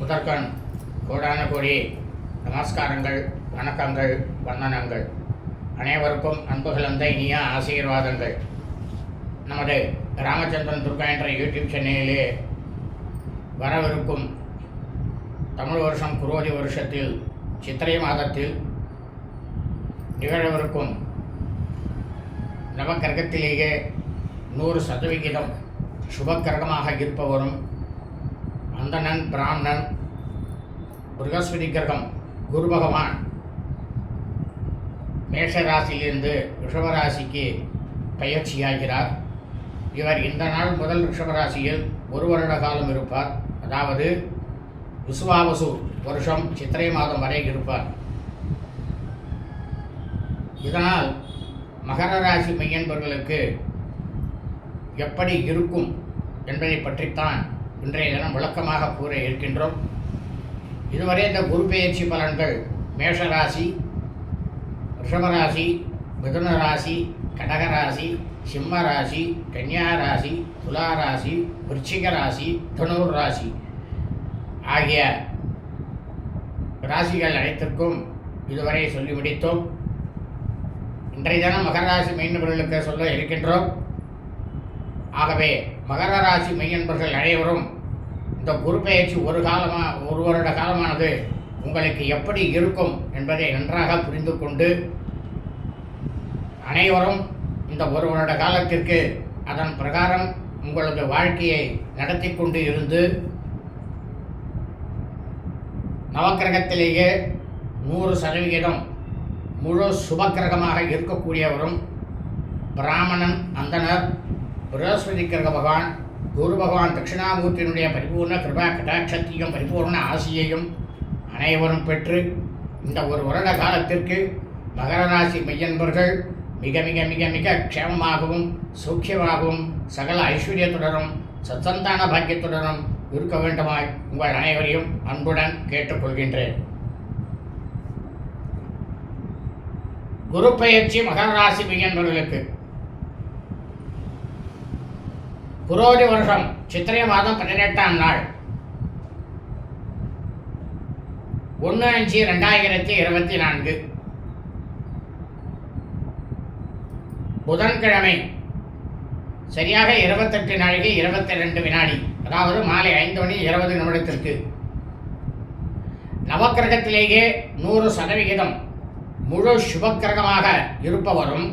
முதற்கண் கோடான கோடி நமஸ்காரங்கள் வணக்கங்கள் வந்தனங்கள். அனைவருக்கும் அன்பு கலந்த இனிய ஆசீர்வாதங்கள். நமது ராமச்சந்திரன் துர்கா என்ற யூடியூப் சேனலிலே வரவிருக்கும் தமிழ் வருஷம் குரோதி வருஷத்தில் சித்திரை மாதத்தில் நிகழவிருக்கும் நவக்கிரகத்திலேயே நூறு சதவிகிதம் சுபக்கிரகமாக இருப்பவரும் அந்தணன் பிராமணன் பிருகஸ்பதி கிரகம் குரு பகவான். மேஷ ராசியிலிருந்து ரிஷபராசிக்கு பயிற்சியாகிறார். இவர் இந்த நாள் முதல் ரிஷபராசியில் ஒரு வருட காலம் இருப்பார். அதாவது விசுவாவசு வருஷம் சித்திரை மாதம் வரை இருப்பார். இதனால் மகர ராசி மையன்பர்களுக்கு எப்படி இருக்கும் என்பதை பற்றித்தான் இன்றைய தினம் விளக்கமாக கூற இருக்கின்றோம். இதுவரை இந்த குரு பெயர்ச்சி பலன்கள் மேஷராசி ரிஷபராசி மிதுன ராசி கடகராசி சிம்ம ராசி கன்னியா ராசி துலா ராசி விருச்சிக ராசி தனுர் ராசி ஆகிய ராசிகள் அனைத்திற்கும் இதுவரை சொல்லி முடித்தோம். இன்றைய தினம் மகராசி மீனவர்களுக்கு சொல்ல இருக்கின்றோம். ஆகவே மகர ராசி மெய்யன்பர்கள் அனைவரும் இந்த குருபெயர்ச்சி ஒரு காலமாக ஒரு வருட காலமானது உங்களுக்கு எப்படி இருக்கும் என்பதை நன்றாக புரிந்து கொண்டு அனைவரும் இந்த ஒரு வருட காலத்திற்கு அதன் பிரகாரம் உங்களது வாழ்க்கையை நடத்தி கொண்டு இருந்து நவக்கிரகத்திலேயே நூறு சதவிகிதம் முழு சுபக்கிரகமாக இருக்கக்கூடியவரும் பிராமணன் அந்தனர் பிரகஸ்பதி பகவான் குரு பகவான் தட்சிணாமூர்த்தியினுடைய பரிபூர்ண கிருபா கடாட்சத்தையும் பரிபூர்ண ஆசியையும் அனைவரும் பெற்று இந்த ஒரு வருட காலத்திற்கு மகர ராசி மையன்பர்கள் மிக மிக மிக மிக க்ஷேமமாகவும் சூக்கியமாகவும் சகல ஐஸ்வர்யத்துடனும் சத்தந்தான பாக்கியத்துடனும் இருக்க வேண்டுமாய் உங்கள் அனைவரையும் அன்புடன் கேட்டுக்கொள்கின்றேன். குரு பயிற்சி மகர ராசி மையன்பர்களுக்கு. குரோதி வருஷம் சித்திரை மாதம் பதினெட்டாம் நாள். ஒன்று அஞ்சு ரெண்டாயிரத்தி இருபத்தி நான்கு. புதன்கிழமை சரியாக இருபத்தெட்டு நாளைக்கு இருபத்தி ரெண்டு வினாடி அதாவது மாலை ஐந்து மணி இருபது நிமிடத்திற்கு. நவக்கிரகத்திலேயே நூறு சதவிகிதம் முழு சுபக்கிரகமாக இருப்பவரும்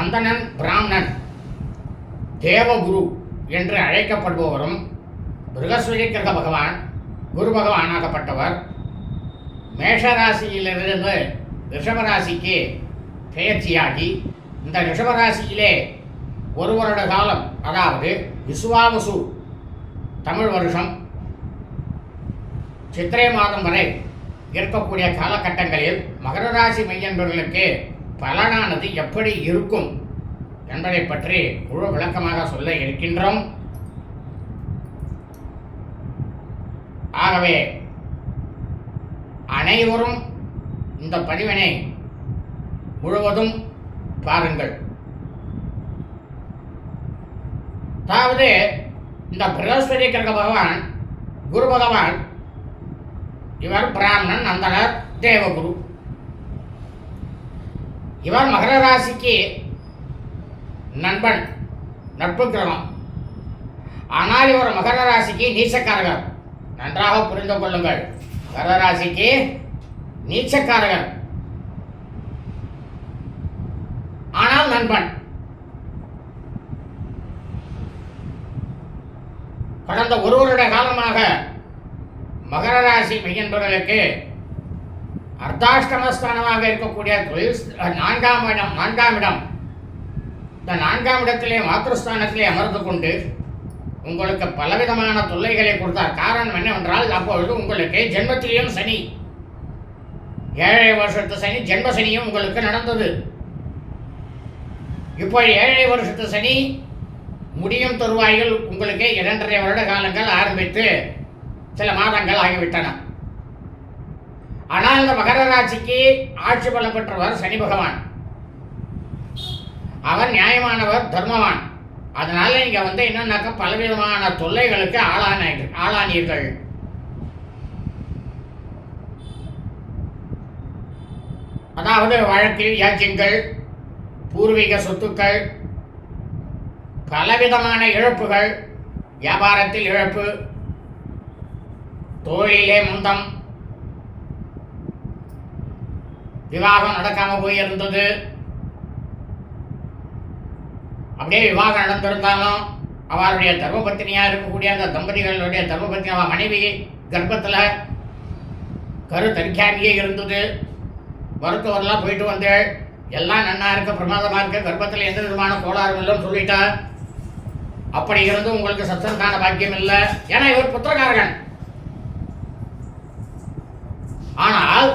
அந்தணன் பிராமணன். தேவகுரு என்று அழைக்கப்படுபவரும் பிருகஸ்பதி கிரக பகவான் குரு பகவானாகப்பட்டவர் மேஷராசியிலிருந்து ரிஷபராசிக்கு பெயர்ச்சியாகி இந்த ரிஷபராசியிலே ஒரு வருட காலம் அதாவது விசுவாவசு தமிழ் வருஷம் சித்திரை மாதம் வரை இருக்கக்கூடிய காலகட்டங்களில் மகர ராசி மையன்பர்களுக்கு பலனானது எப்படி இருக்கும்? என்பதை பற்றி முழு விளக்கமாக சொல்ல இருக்கின்றோம். ஆகவே அனைவரும் இந்த பதிவினை முழுவதும் பாருங்கள். அதாவது இந்த பிரகஸ்பதி கிரக பகவான் குரு பகவான் இவர் பிராமணன் அந்தனர் தேவகுரு. இவர் மகர ராசிக்கு நண்பன் நட்பு கிரகம். ஆனால் இவர் மகர ராசிக்கு நீச்சக்காரகர். நன்றாக புரிந்து கொள்ளுங்கள். மகர ராசிக்கு நீச்சக்காரகர். ஆனால் நண்பன் கடந்த ஒரு வருட காலமாக மகர ராசி மையன்பர்களுக்கு அர்த்தாஷ்டமஸ்தானமாக இருக்கக்கூடிய தொழில் நான்காம் இடம் நான்காம் இடம். இந்த நான்காம் இடத்திலே மாத்திருஸ்தானத்திலே அமர்ந்து கொண்டு உங்களுக்கு பலவிதமான தொல்லைகளை கொடுத்தார். காரணம் என்னவென்றால் அப்பொழுது உங்களுக்கு ஜென்மத்திலேயும் சனி. ஏழை வருஷத்து சனி ஜென்ம சனியும் உங்களுக்கு நடந்தது. இப்போ ஏழை வருஷத்து சனி முடியும் தருவாயில் உங்களுக்கு இரண்டரை வருட காலங்கள் ஆரம்பித்து சில மாதங்கள் ஆகிவிட்டன. ஆனால் இந்த மகர ராசிக்கு ஆட்சி பலம் பெற்றவர் சனி பகவான். அவர் நியாயமானவர் தர்மவான். அதனால நீங்க வந்து என்னன்னாக்க பலவிதமான தொல்லைகளுக்கு ஆளான ஆளானீர்கள். அதாவது வழக்கில் யாச்சியங்கள் பூர்வீக சொத்துக்கள் பலவிதமான இழப்புகள் வியாபாரத்தில் இழப்பு தொழிலே முந்தம் விவாகம் நடக்காம போயிருந்தது அப்படியே விவாகம் நடந்திருந்தாலும் அவருடைய தர்மபத்தினியாக இருக்கக்கூடிய அந்த தம்பதிகளுடைய தர்மபத்தினி மனைவி கர்ப்பத்தில் கரு தரிக்காமையே இருந்தது. மருத்துவர்லாம் போயிட்டு வந்து எல்லாம் நன்னா இருக்க பிரமாதமாக இருக்க கர்ப்பத்தில் எந்த விதமான கோளாறும் இல்லைன்னு சொல்லிட்டா. அப்படி இருந்தும் உங்களுக்கு சத்சந்தான பாக்கியம் இல்லை. ஏன்னா இவர் புத்திரகாரகன் ஆனால்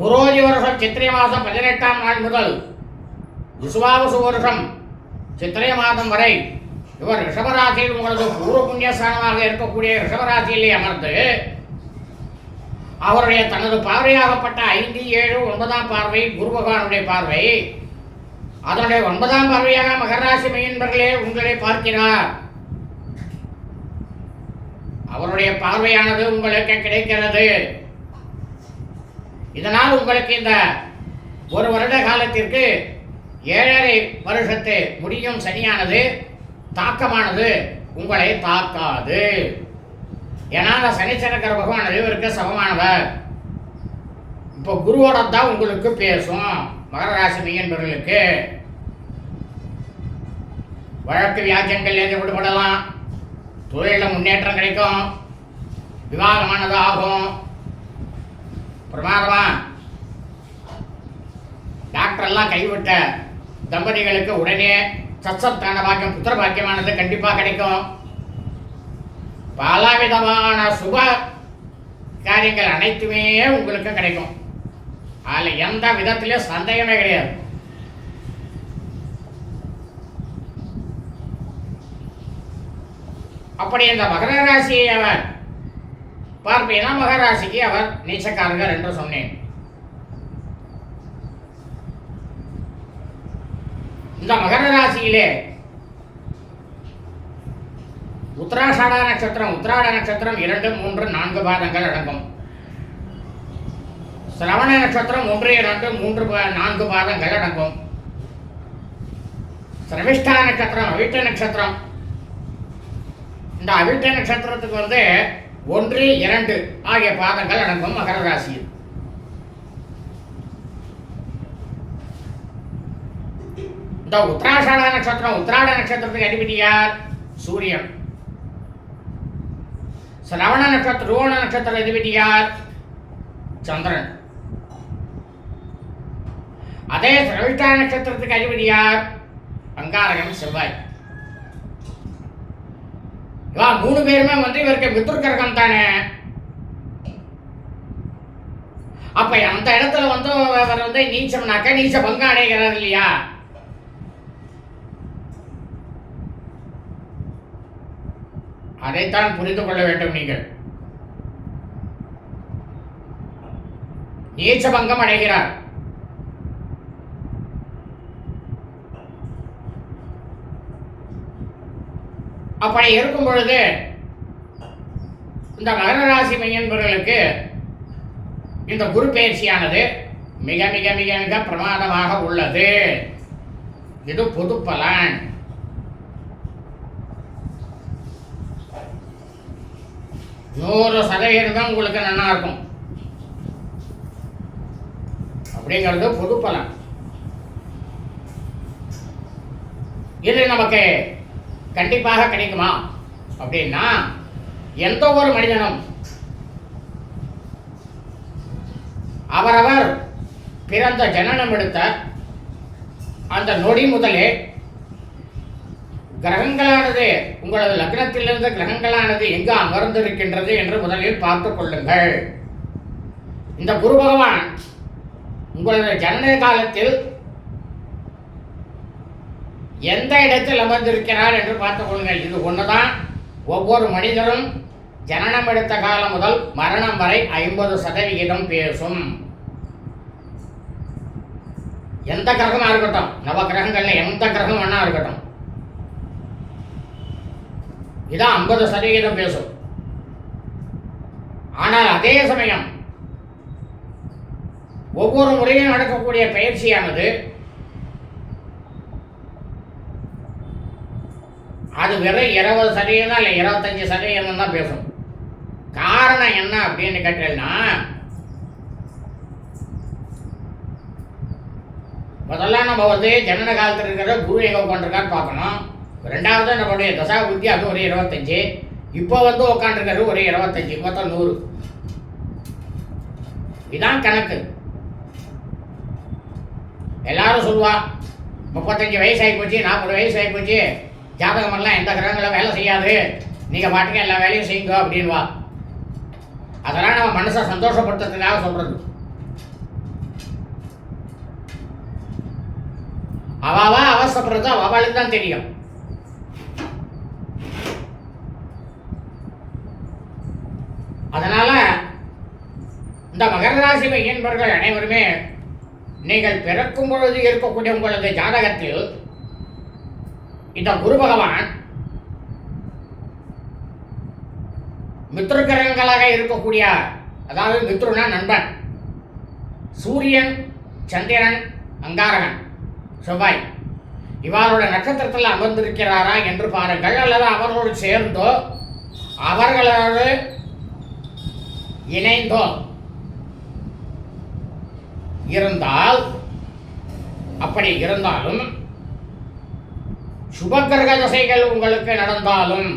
குரோஜி வருஷம் சித்திரை மாதம் பதினெட்டாம் நாள் முதல் விசுவாவசு வருஷம் சித்திரை மாதம் வரை இவர் ரிஷபராசியில் உங்களது பூர்வ புண்ணியஸ்தானமாக இருக்கக்கூடிய ரிஷபராசியிலே அமர்ந்து அவருடைய தனது பார்வையாகப்பட்ட ஐந்து ஏழு ஒன்பதாம் பார்வை குரு பகவானுடைய பார்வை. அதனுடைய ஒன்பதாம் பார்வையாக மகராசி மையன்பர்களே உங்களை பார்க்கிறார். அவருடைய பார்வையானது உங்களுக்கு கிடைக்கிறது. இதனால் உங்களுக்கு இந்த ஒரு வருட காலத்திற்கு ஏழரை வருஷத்து முடியும் சனியானது தாக்கமானது உங்களை தாக்காது. ஏன்னா அந்த சனிச்சரக்கர பகவான் இவருக்கு சமமானவர். இப்போ குருவோட தான் உங்களுக்கு பேசும் மகர ராசி மெய்யன்பர்களுக்கு வழக்கு வியாஜங்கள்லேருந்து விடுபடலாம் தொழிலில் முன்னேற்றம் கிடைக்கும். விவாகமானது ஆகும். பிரமாதமா. டாக்டர் எல்லாம் கைவிட்ட தம்பதிகளுக்கு உடனே சத்சத்தான பாக்கியம் புத்திர பாக்கியமானது கண்டிப்பாக கிடைக்கும். பலவிதமான சுப காரியங்கள் அனைத்துமே உங்களுக்கு கிடைக்கும். அதில் எந்த விதத்திலையும் சந்தேகமே கிடையாது. அப்படி இந்த மகர ராசியை அவர் பார்ப்பீங்கன்னா மகராசிக்கு அவர் நீச்சக்காரர்கள் என்று சொன்னேன். இந்த மகர ராசியிலே உத்தராஷாட நட்சத்திரம் உத்தராட நட்சத்திரம் இரண்டு மூன்று நான்கு பாதங்கள் அடங்கும். சிரவண நட்சத்திரம் ஒன்று இரண்டு மூன்று நான்கு பாதங்கள் அடங்கும். சிரவிஷ்டா நட்சத்திரம் அவிட்ட நட்சத்திரம். இந்த அவிட்ட நட்சத்திரத்துக்கு வந்து ஒன்று இரண்டு ஆகிய பாதங்கள் அடங்கும் மகர ராசியில். இந்த உத்தராஷாட நட்சத்திரம் உத்தராட நட்சத்திரத்துக்கு அதிபதி யார்? சூரியன். சிரவண நட்சத்திரம் ரோண நட்சத்திர அதிபதி யார்? சந்திரன். அதே சிரவிஷ்டா நட்சத்திரத்துக்கு அதிபதி யார்? அங்காரகன் செவ்வாய். இவா மூணு பேருமே வந்து இவருக்கு மித்ருக்கரகம் தானே. அப்ப அந்த இடத்துல வந்து அவர் வந்து நீச்சம்னாக்க நீச்ச பங்கு அடைகிறார் இல்லையா? அதைத்தான் புரிந்து கொள்ள வேண்டும் நீங்கள். நீச்சபங்கம் அடைகிறார். அப்படி இருக்கும் பொழுது இந்த மகனராசி மையன்பர்களுக்கு இந்த குரு பயிற்சியானது மிக மிக மிக மிக பிரமாதமாக உள்ளது. இது பொது பலன் நூறு சதவீதம் உங்களுக்கு நல்லா இருக்கும். அப்படிங்கிறது பொது பலன். இது நமக்கு கண்டிப்பாக கிடைக்குமா? அப்படின்னா எந்த ஒரு மனிதனும் அவரவர் பிறந்த ஜனனம் எடுத்த அந்த நொடி முதலே கிரகங்களானது உங்களது லக்னத்திலிருந்து கிரகங்களானது எங்கு அமர்ந்திருக்கின்றது என்று முதலில் பார்த்து கொள்ளுங்கள். இந்த குரு பகவான் உங்களது ஜனன காலத்தில் எந்த இடத்தில் அமர்ந்திருக்கிறார் என்று பார்த்துக் கொள்ளுங்கள். இது ஒன்றுதான் ஒவ்வொரு மனிதரும் ஜனனம் எடுத்த காலம் முதல் மரணம் வரை ஐம்பது சதவிகிதம் பேசும். எந்த கிரகமாக இருக்கட்டும் நவ கிரகங்கள்ல எந்த கிரகம் வேணா இருக்கட்டும். இதான் ஐம்பது சதவீதம் பேசும். ஆனால் அதே சமயம் ஒவ்வொரு முறையும் நடக்கக்கூடிய பயிற்சியானது அது வெறும் இருபது சதவீதம் இல்லை இருபத்தஞ்சி சதவீதம் தான் பேசும். காரணம் என்ன அப்படின்னு கேட்டீங்கன்னா முதல்ல நம்ம வந்து ஜனன காலத்தில் இருக்கிற குரு எங்கே உட்காந்துருக்கான்னு பார்க்கணும். ரெண்டாவது நம்மளுடைய தசா புத்தி அது ஒரு இருபத்தஞ்சு. இப்போ வந்து உட்காந்துருக்கிறது ஒரு இருபத்தஞ்சி மொத்தம் நூறு. இதான் கணக்கு. எல்லாரும் சொல்லுவா முப்பத்தஞ்சு வயசு ஆகி போச்சு நாற்பது வயசு ஆகி போச்சு ஜாதகமெல்லாம் எந்த கிரகங்களும் வேலை செய்யாது. நீங்கள் பாட்டுக்கு எல்லா வேலையும் செய்யுங்க அப்படின்வா அதெல்லாம் நம்ம மனசை சந்தோஷப்படுத்துறதுக்காக சொல்கிறது அவாவா அவசப்படுறதோ அவளுக்கு தான் தெரியும். அதனால இந்த மகர ராசி மையன்பர்கள் அனைவருமே நீங்கள் பிறக்கும் பொழுது இருக்கக்கூடிய உங்களது ஜாதகத்தில் இந்த குரு பகவான் மித்ருக்கிரகங்களாக இருக்கக்கூடிய அதாவது மித்ருனா நண்பன் சூரியன் சந்திரன் அங்காரகன் செவ்வாய் இவரோட நட்சத்திரத்தில் அமர்ந்திருக்கிறாரா என்று பாருங்கள் அல்லது அவர்களோடு சேர்ந்தோ அவர்களோடு இணைந்தோம். இருந்தால் அப்படி இருந்தாலும் சுபக்கிரக தசைகள் உங்களுக்கு நடந்தாலும்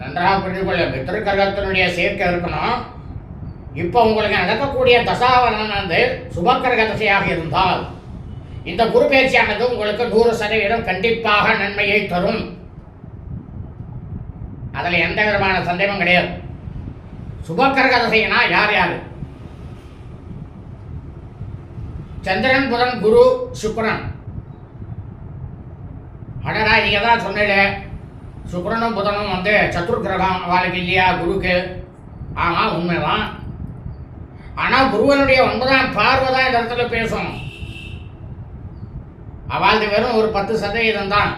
நன்றாக புரிந்து கொள்ள பித்திருக்கிரகத்தினுடைய சேர்க்கை இருக்கணும். இப்போ உங்களுக்கு நடக்கக்கூடிய வந்து சுபக்கிரக தசையாக இருந்தால் இந்த குரு பயிற்சியானது உங்களுக்கு நூறு சதவீதம் கண்டிப்பாக நன்மையை தரும். அதில் எந்த விதமான சந்தேகமும் கிடையாது. சுபக்கிரக தசைனா யார் யார்? சந்திரன் புதன் குரு சுக்கிரன். அடடா நீங்கள் தான் சொன்னீங்க சுக்கிரனும் புதனும் வந்து சத்துரு கிரகம் அவளுக்கு இல்லையா குருக்கு? ஆமாம் உண்மைதான். ஆனால் குருவனுடைய ஒன்பதாம் பார்வை தான் இந்த இடத்துல பேசும். அவளுக்கு வெறும் ஒரு பத்து சதவீதம் தான்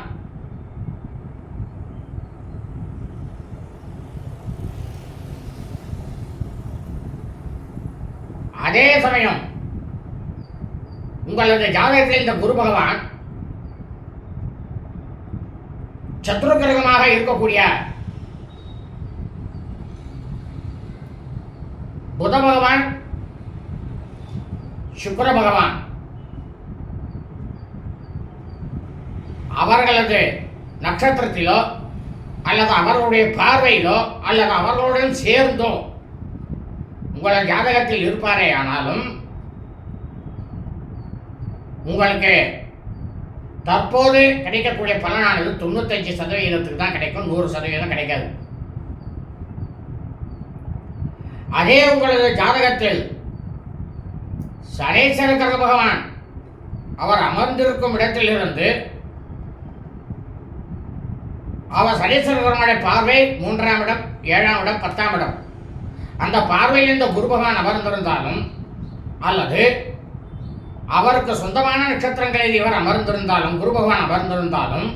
அதே சமயம் உங்களது ஜாதகத்தில் இந்த குரு பகவான் சத்ரு கிரகமாக இருக்கக்கூடிய புத பகவான் சுக்கர பகவான் அவர்களது நட்சத்திரத்திலோ அல்லது அவர்களுடைய பார்வையிலோ அல்லது அவர்களுடன் சேர்ந்தோ உங்களது ஜாதகத்தில் இருப்பாரே ஆனாலும் உங்களுக்கு தற்போது கிடைக்கக்கூடிய பலனானது தொண்ணூத்தஞ்சு சதவீதத்துக்கு தான் கிடைக்கும் நூறு சதவீதம் கிடைக்காது. அதே உங்களது ஜாதகத்தில் சனேஸ்வர கிரக பகவான் அவர் அமர்ந்திருக்கும் இடத்திலிருந்து அவர் சனீஸ்வர பகவானுடைய பார்வை மூன்றாம் இடம் ஏழாம் இடம் பத்தாம் இடம். அந்த பார்வையில் இந்த குரு பகவான் அமர்ந்திருந்தாலும் அல்லது அவருக்கு சொந்தமான நட்சத்திரங்களில் இவர் அமர்ந்திருந்தாலும் குரு பகவான் அமர்ந்திருந்தாலும்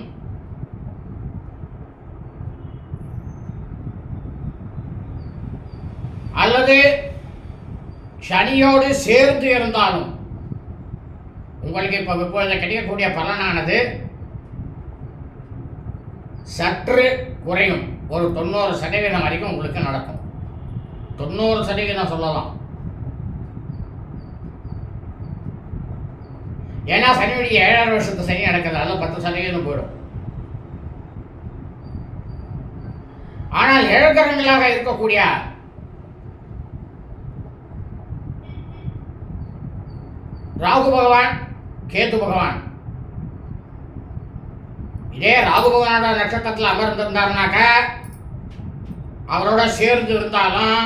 அல்லது சனியோடு சேர்ந்து இருந்தாலும் உங்களுக்கு இப்போ இப்பொழுது கிடைக்கக்கூடிய பலனானது சற்று குறையும். ஒரு தொண்ணூறு சதவீதம் வரைக்கும் உங்களுக்கு நடக்கும். தொண்ணூறு சதவீதம் சொல்லலாம். ஏன்னா சனியுடைய ஏழாறு வருஷத்து சனி நடக்குது. பத்து சதவீதம் போயிடும். ஆனால் ஏழக்கரங்களாக இருக்கக்கூடிய ராகு பகவான் கேது பகவான் இதே ராகு பகவானோட நட்சத்திரத்தில் அமர்ந்திருந்தாருனாக்க அவரோட சேர்ந்து இருந்தாலும்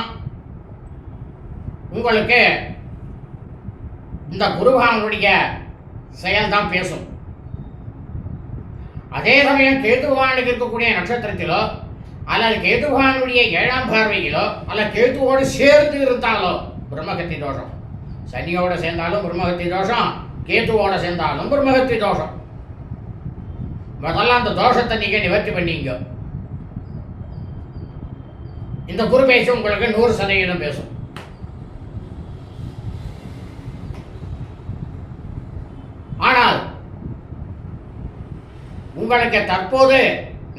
உங்களுக்கு இந்த குருபகவானுடைய செயல்தான் பேசும். அதே சமயம் கேதுபகவானுக்கு இருக்கக்கூடிய நட்சத்திரத்திலோ அல்லது கேதுபகவானுடைய ஏழாம் பார்வையிலோ அல்ல கேதுவோடு சேர்ந்து இருந்தாலோ பிரம்மகத்தி தோஷம். சனியோட சேர்ந்தாலும் பிரம்மகத்தி தோஷம் கேதுவோட சேர்ந்தாலும் பிரம்மகத்தி தோஷம். முதல்ல அந்த தோஷத்தை நீங்க நிவர்த்தி பண்ணீங்க. இந்த குரு பேச்சு உங்களுக்கு நூறு சதவீதம் பேசும். ஆனால் உங்களுக்கு தற்போது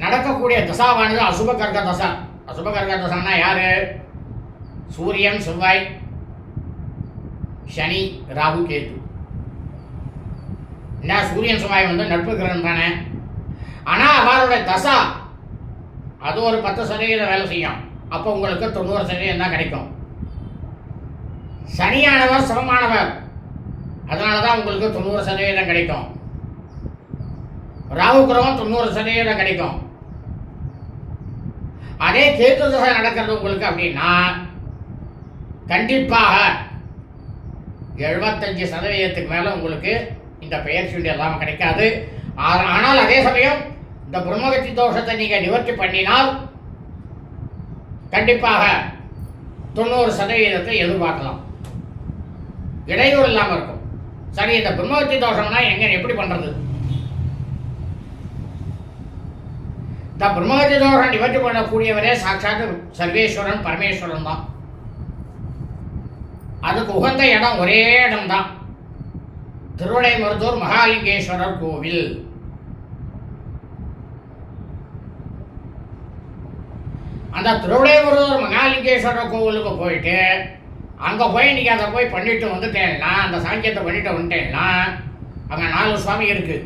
நடக்கக்கூடிய தசாவானது அசுப கர்க்க தசா. அசுப கர்க்க தசான்னா யாரு? சூரியன் செவ்வாய் சனி ராகு கேது. என்ன? சூரியன் செவ்வாய் வந்து நட்பு கிரகம் தானே. ஆனால் அவருடைய தசா அது ஒரு பத்து சதவீதம் வேலை செய்யும். அப்போ உங்களுக்கு தொண்ணூறு சதவீதம் தான் கிடைக்கும். சனியானவர் சமமானவர். அதனால தான் உங்களுக்கு தொண்ணூறு சதவீதம் கிடைக்கும். ராகு கிரகம் தொண்ணூறு சதவீதம் கிடைக்கும். அதே கேத்து தசை நடக்கிறது உங்களுக்கு அப்படின்னா கண்டிப்பாக எழுபத்தஞ்சு சதவீதத்துக்கு மேலே உங்களுக்கு இந்த பெயர்ச்சியுடைய எல்லாம் கிடைக்காது. ஆ- ஆனால் அதே சமயம் இந்த பிரம்மகத்தி தோஷத்தை நீங்கள் நிவர்த்தி பண்ணினால் கண்டிப்பாக தொண்ணூறு சதவீதத்தை எதிர்பார்க்கலாம். இடையூறு இல்லாமல் இருக்கும். சரி இந்த பிரம்மவத்தி தோஷம்னா எங்க எப்படி பண்றது? இந்த பிரம்மகத்தி தோஷம் நிவர்த்தி பண்ணக்கூடியவரே சாட்சாத் சர்வேஸ்வரன் பரமேஸ்வரன் தான். அதுக்கு உகந்த இடம் ஒரே இடம் தான் திருவிடைமருதூர் மகாலிங்கேஸ்வரர் கோவில். அந்த திருவிடைமருதூர் மகாலிங்கேஸ்வரர் கோவிலுக்கு போயிட்டு அங்கே போய் நீங்கள் அதை போய் பண்ணிட்டு வந்துட்டேன்னா அந்த சாங்கியத்தை பண்ணிட்டு வந்துட்டேன்னா அங்கே நாலு சுவாமி இருக்குது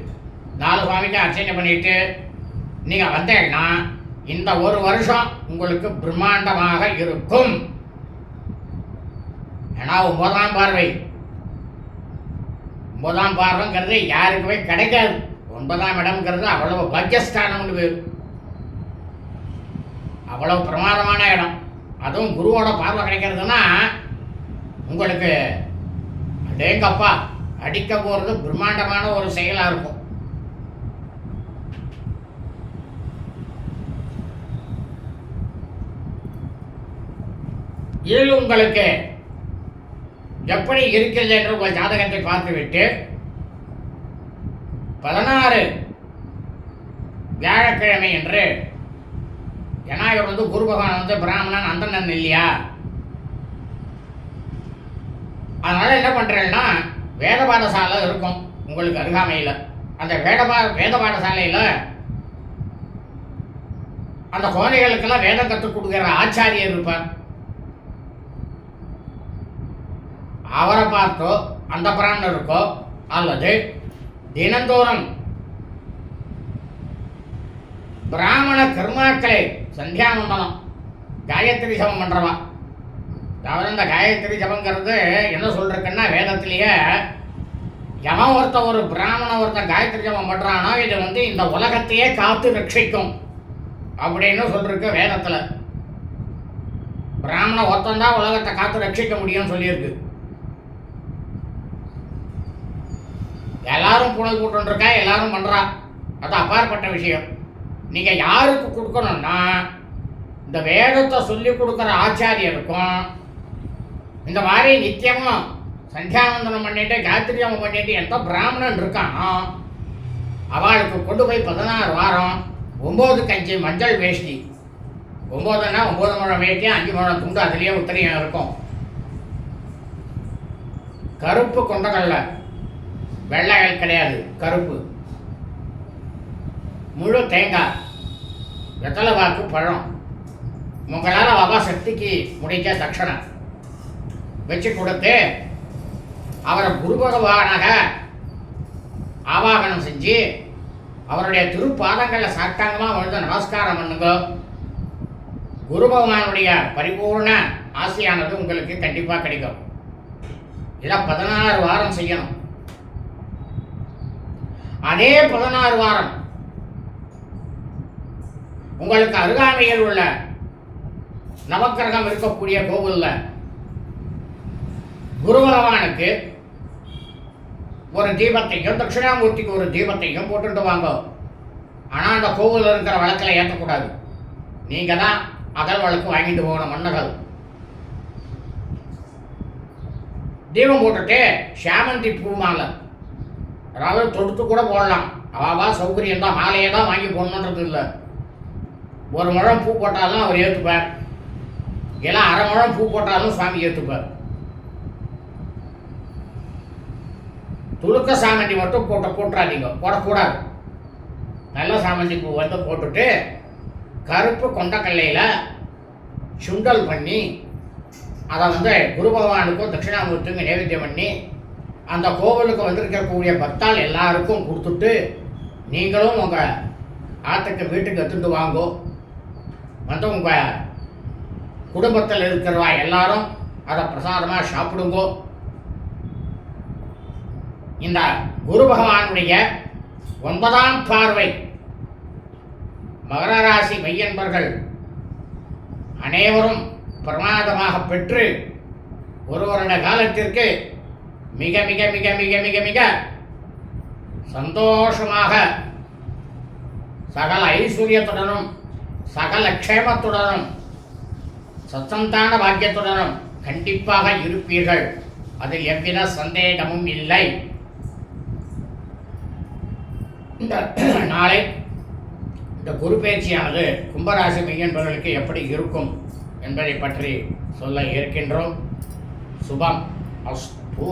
நாலு சுவாமிக்கு அர்ச்சனை பண்ணிட்டு நீங்கள் வந்தேன்னா இந்த ஒரு வருஷம் உங்களுக்கு பிரம்மாண்டமாக இருக்கும். ஏன்னா ஒன்பதாம் பார்வை. ஒன்பதாம் பார்வைங்கிறது யாருக்குமே கிடைக்காது. ஒன்பதாம் இடம்ங்கிறது அவ்வளவு பாக்கியஸ்தானம்னு பேர். அவ்வளவு பிரமாதமான இடம். அதுவும் குருவோட பார்வை கிடைக்கிறதுனா உங்களுக்கு டேங்கப்பா அடிக்க போகிறது பிரம்மாண்டமான ஒரு செயலாக இருக்கும். இதில் உங்களுக்கு எப்படி இருக்கிறது என்று உங்கள் ஜாதகத்தை பார்த்துவிட்டு பதினாறு வியாழக்கிழமை என்று ஏன்னா இவர் வந்து குரு பகவான் வந்து பிராமணன் அந்தணன் இல்லையா? அதனால் என்ன பண்ணுறேன்னா வேத பாடசாலை இருக்கும். உங்களுக்கு அருகாமையில். அந்த வேத பா வேத பாடசாலையில் அந்த குழந்தைகளுக்கெல்லாம் வேதம் கற்றுக் கொடுக்குற ஆச்சாரியர் இருப்பார். அவரை பார்த்தோ அந்த பிராமணருக்கோ அல்லது தினந்தோறும் பிராமண கர்மாக்களை சந்தியாவந்தனம் காயத்ரி சமம் பண்ணுறவா அதாவது இந்த காயத்ரி ஜபங்கிறது என்ன சொல்றதுன்னா வேதத்திலேயே எவன் ஒருத்தன் ஒரு பிராமண ஒருத்தன் காயத்ரி ஜபம் பண்ணுறானோ இது வந்து இந்த உலகத்தையே காத்து ரட்சிக்கும் அப்படின்னு சொல்லிருக்கு வேதத்தில். பிராமண ஒருத்தன் தான் உலகத்தை காத்து ரட்சிக்க முடியும்னு சொல்லியிருக்கு. எல்லாரும் புனல் கூட்டம் இருக்கா எல்லாரும் பண்ணுறா அது அப்பாற்பட்ட விஷயம். நீங்கள் யாருக்கு கொடுக்கணும்னா இந்த வேதத்தை சொல்லி கொடுக்குற ஆச்சாரியருக்கும் இந்த மாதிரி நித்தியமும் சந்தியாவந்தனம் பண்ணிட்டு காத்திரியம் பண்ணிட்டு எந்த பிராமணன் இருக்கானோ அவளுக்கு கொண்டு போய் பதினாறு வாரம் ஒம்பது கஞ்சி மஞ்சள் வேஷ்டி. ஒம்போதுன்னா ஒம்பது முழம் வேட்டி அஞ்சு முழம் துண்டு அதுலேயே உத்தரையும் இருக்கும். கருப்பு கொண்டக்கடலை வெள்ளைகள் கிடையாது கருப்பு. முழு தேங்காய். வெத்தலை வாக்கு பழம். உங்களால் அவா சக்திக்கு முடிக்க தட்சணை வச்சு கொடுத்து அவரை குரு பகவானாக ஆவாகனம் செஞ்சு அவருடைய திருப்பாதங்களில் சாட்டாங்கமாக விழுந்து நமஸ்காரம் பண்ணுங்க. குரு பகவானுடைய பரிபூர்ண ஆசையானது உங்களுக்கு கண்டிப்பாக கிடைக்கும். இதை பதினாறு வாரம் செய்யணும். அதே பதினாறு வாரம் உங்களுக்கு அருகாமையில் உள்ள நவக்கிரகம் இருக்கக்கூடிய கோவிலில் குரு பகவானுக்கு ஒரு தீபத்தையும் தட்சிணாமூர்த்திக்கு ஒரு தீபத்தையும் போட்டுட்டு வாங்க. ஆனால் அந்த கோவில் இருக்கிற வழக்கில் ஏற்றக்கூடாது நீங்கள் தான் அகல் வழக்கு வாங்கிட்டு போகணும் மன்னர்கள். தீபம் போட்டுட்டு சாமந்தி பூ மாலை. அதாவது தொடுத்து கூட போடலாம். அவாவா சௌகரியம் தான் மாலையை தான் வாங்கி போடணுன்றது இல்லை. ஒரு முழம் பூ போட்டாலும் அவர் ஏற்றுப்பார் இல்லை அரை முழம் பூ போட்டாலும் சுவாமி ஏற்றுப்பார் துளுக்க சாமந்தி மட்டும் போட்ட போட்டுறாதீங்க. போடக்கூடாது. நல்ல சாமந்தி பூ வந்து போட்டுட்டு கருப்பு கொண்டக்கல்லையில் சுண்டல் பண்ணி அதை வந்து குரு பகவானுக்கும் தட்சிணாமூர்த்திக்கும் நைவேத்தியம் பண்ணி அந்த கோவிலுக்கு வந்திருக்கக்கூடிய பக்தால் எல்லாருக்கும் கொடுத்துட்டு நீங்களும் உங்கள் ஆற்றுக்கு வீட்டுக்கு எடுத்துட்டு வாங்கோ. வந்து உங்கள் குடும்பத்தில் இருக்கிறவா எல்லாரும் அதை பிரசாதமாக சாப்பிடுங்கோ. இந்த குரு பகவானுடைய ஒன்பதாம் பார்வை. மகர ராசி மையன்பர்கள் அனைவரும் பிரமாதமாக பெற்று ஒரு வருட காலத்திற்கு மிக மிக மிக மிக மிக மிக சந்தோஷமாக சகல ஐஸ்வர்யத்துடனும் சகல க்ஷேமத்துடனும் சத்தந்தான பாக்கியத்துடனும் கண்டிப்பாக இருப்பீர்கள். அதில் எவ்வித சந்தேகமும் இல்லை. இந்த நாளை இந்த குரு பயிற்சியானது கும்பராசி மையன்பர்களுக்கு எப்படி இருக்கும் என்பதை பற்றி சொல்ல இருக்கின்றோம். சுபம். அஸ்தூ.